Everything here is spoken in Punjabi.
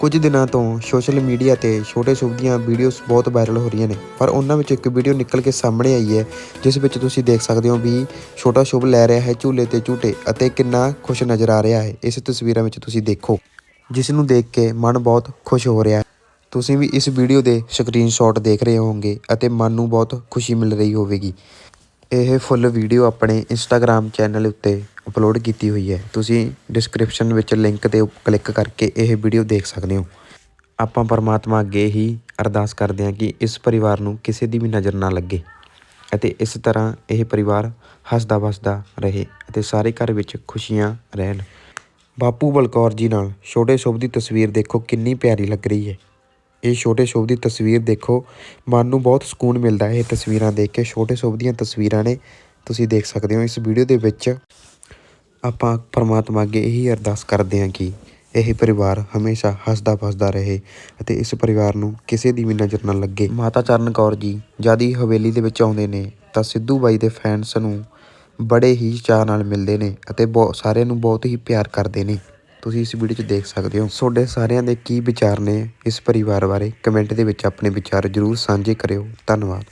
ਕੁਝ ਦਿਨਾਂ ਤੋਂ ਸੋਸ਼ਲ ਮੀਡੀਆ ਤੇ ਛੋਟੇ ਸ਼ੁਭ ਦੀਆਂ ਵੀਡੀਓਜ਼ ਬਹੁਤ ਵਾਇਰਲ ਹੋ ਰਹੀਆਂ ਨੇ। ਪਰ ਉਹਨਾਂ ਵਿੱਚ ਇੱਕ ਵੀਡੀਓ ਨਿਕਲ ਕੇ ਸਾਹਮਣੇ ਆਈ ਹੈ, ਜਿਸ ਵਿੱਚ ਤੁਸੀਂ ਦੇਖ ਸਕਦੇ ਹੋ ਵੀ ਛੋਟਾ ਸ਼ੁਭ ਲੈ ਰਿਹਾ ਹੈ ਝੂਲੇ ਤੇ ਝੂਟੇ ਅਤੇ ਕਿੰਨਾ ਖੁਸ਼ ਨਜ਼ਰ ਆ ਰਿਹਾ ਹੈ। ਇਸ ਤਸਵੀਰਾਂ ਵਿੱਚ ਤੁਸੀਂ ਦੇਖੋ, ਜਿਸ ਨੂੰ ਦੇਖ ਕੇ ਮਨ ਬਹੁਤ ਖੁਸ਼ ਹੋ ਰਿਹਾ ਹੈ। ਤੁਸੀਂ ਵੀ ਇਸ ਵੀਡੀਓ ਦੇ ਸਕਰੀਨਸ਼ਾਟ ਦੇਖ ਰਹੇ ਹੋਵੋਗੇ ਅਤੇ ਮਨ ਨੂੰ ਬਹੁਤ ਖੁਸ਼ੀ ਮਿਲ ਰਹੀ ਹੋਵੇਗੀ। ਇਹ ਫੁੱਲ ਵੀਡੀਓ ਆਪਣੇ ਇੰਸਟਾਗ੍ਰam ਚੈਨਲ ਉੱਤੇ ਅਪਲੋਡ ਕੀਤੀ ਹੋਈ ਹੈ। ਤੁਸੀਂ ਡਿਸਕ੍ਰਿਪਸ਼ਨ ਵਿੱਚ ਲਿੰਕ ਤੇ ਕਲਿੱਕ ਕਰਕੇ ਇਹ ਵੀਡੀਓ ਦੇਖ ਸਕਦੇ ਹੋ। ਆਪਾਂ ਪਰਮਾਤਮਾ ਅੱਗੇ ਹੀ ਅਰਦਾਸ ਕਰਦੇ ਹਾਂ ਕਿ ਇਸ ਪਰਿਵਾਰ ਨੂੰ ਕਿਸੇ ਦੀ ਵੀ ਨਜ਼ਰ ਨਾ ਲੱਗੇ ਅਤੇ ਇਸ ਤਰ੍ਹਾਂ ਇਹ ਪਰਿਵਾਰ ਹੱਸਦਾ ਵਸਦਾ ਰਹੇ ਅਤੇ ਸਾਰੇ ਘਰ ਵਿੱਚ ਖੁਸ਼ੀਆਂ ਰਹਿਣ। ਬਾਪੂ ਬਲਕੌਰ ਜੀ ਨਾਲ ਛੋਟੇ ਸ਼ੁਭ ਦੀ ਤਸਵੀਰ ਦੇਖੋ, ਕਿੰਨੀ ਪਿਆਰੀ ਲੱਗ ਰਹੀ ਹੈ। ਇਹ ਛੋਟੇ ਸ਼ੁਭ ਦੀ ਤਸਵੀਰ ਦੇਖੋ, ਮਨ ਨੂੰ ਬਹੁਤ ਸਕੂਨ ਮਿਲਦਾ ਹੈ। ਇਹ ਤਸਵੀਰਾਂ ਦੇਖ ਕੇ ਛੋਟੇ ਸ਼ੁਭ ਦੀਆਂ ਤਸਵੀਰਾਂ ਨੇ ਤੁਸੀਂ ਦੇਖ ਸਕਦੇ ਹੋ। ਇਸ ਵੀਡੀਓ ਦੇ ਵਿੱਚ ਆਪਾਂ ਪਰਮਾਤਮਾ ਅੱਗੇ ਇਹੀ ਅਰਦਾਸ ਕਰਦੇ ਹਾਂ ਕਿ ਇਹ ਪਰਿਵਾਰ ਹਮੇਸ਼ਾ ਹੱਸਦਾ ਵਸਦਾ ਰਹੇ ਅਤੇ ਇਸ ਪਰਿਵਾਰ ਨੂੰ ਕਿਸੇ ਦੀ ਵੀ ਨਜ਼ਰ ਨਾ ਲੱਗੇ। ਮਾਤਾ ਚਰਨ ਕੌਰ ਜੀ, ਜਦ ਹੀ ਹਵੇਲੀ ਦੇ ਵਿੱਚ ਆਉਂਦੇ ਨੇ, ਤਾਂ ਸਿੱਧੂ ਬਾਈ ਦੇ ਫੈਨਸ ਨੂੰ ਬੜੇ ਹੀ ਚਾਅ ਨਾਲ ਮਿਲਦੇ ਨੇ ਅਤੇ ਬਹੁਤ ਸਾਰਿਆਂ ਨੂੰ ਬਹੁਤ ਹੀ ਪਿਆਰ ਕਰਦੇ ਨੇ। ਤੁਸੀਂ ਇਸ ਵੀਡੀਓ 'ਚ ਦੇਖ ਸਕਦੇ ਹੋ। ਤੁਹਾਡੇ ਸਾਰਿਆਂ ਦੇ ਕੀ ਵਿਚਾਰ ਨੇ ਇਸ ਪਰਿਵਾਰ ਬਾਰੇ? ਕਮੈਂਟ ਦੇ ਵਿੱਚ ਆਪਣੇ ਵਿਚਾਰ ਜ਼ਰੂਰ ਸਾਂਝੇ ਕਰਿਓ। ਧੰਨਵਾਦ।